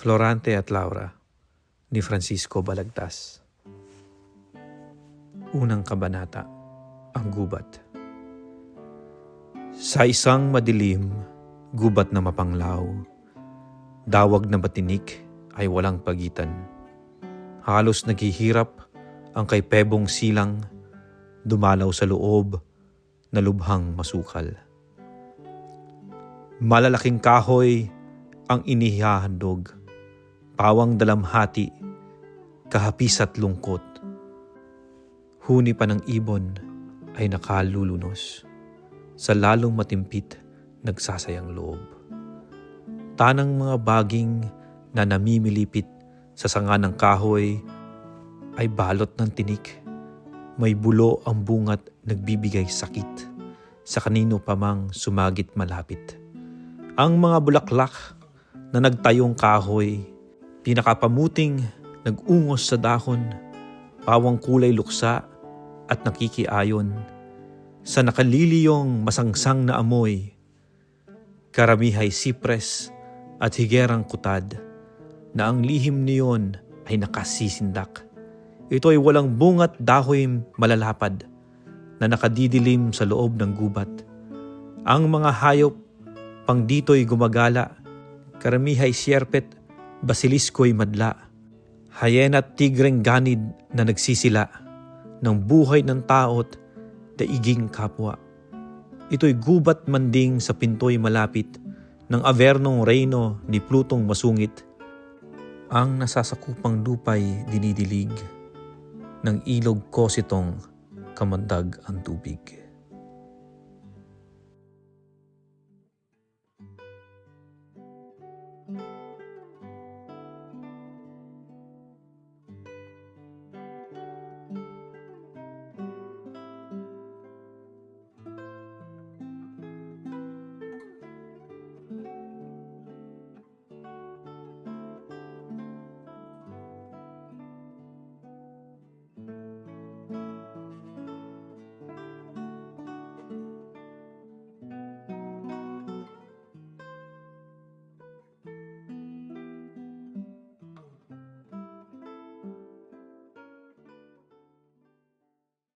Florante at Laura ni Francisco Balagtas Unang Kabanata Ang Gubat Sa isang madilim, gubat na mapanglaw, dawag na batinik ay walang pagitan. Halos naghihirap ang kay Pebong silang dumalaw sa loob na lubhang masukal. Malalaking kahoy ang inihahandog, pawang dalamhati, kahapis at lungkot. Huni pa ng ibon ay nakalulunos, sa lalong matimpit nagsasayang loob. Tanang mga baging na namimilipit sa sanga ng kahoy ay balot ng tinik. May bulo ang bungat nagbibigay sakit sa kanino pa mang sumagit malapit. Ang mga bulaklak na nagtayong kahoy, pinakapamuting nag-ungos sa dahon, pawang kulay luksa at nakikiayon sa nakaliliyong masangsang na amoy, karamihay sipres at higerang kutad na ang lihim niyon ay nakasisindak. Ito ay walang bungat dahoy malalapad na nakadidilim sa loob ng gubat. Ang mga hayop pang dito'y gumagala, karamihay siyerpet, basilisko'y madla, hayena at tigreng ganid na nagsisila ng buhay ng tao't daiging kapwa. Ito'y gubat manding sa pinto'y malapit ng Avernong Reino ni Plutong masungit. Ang nasasakupang lupay dinidilig ng ilog kositong kamandag ang tubig.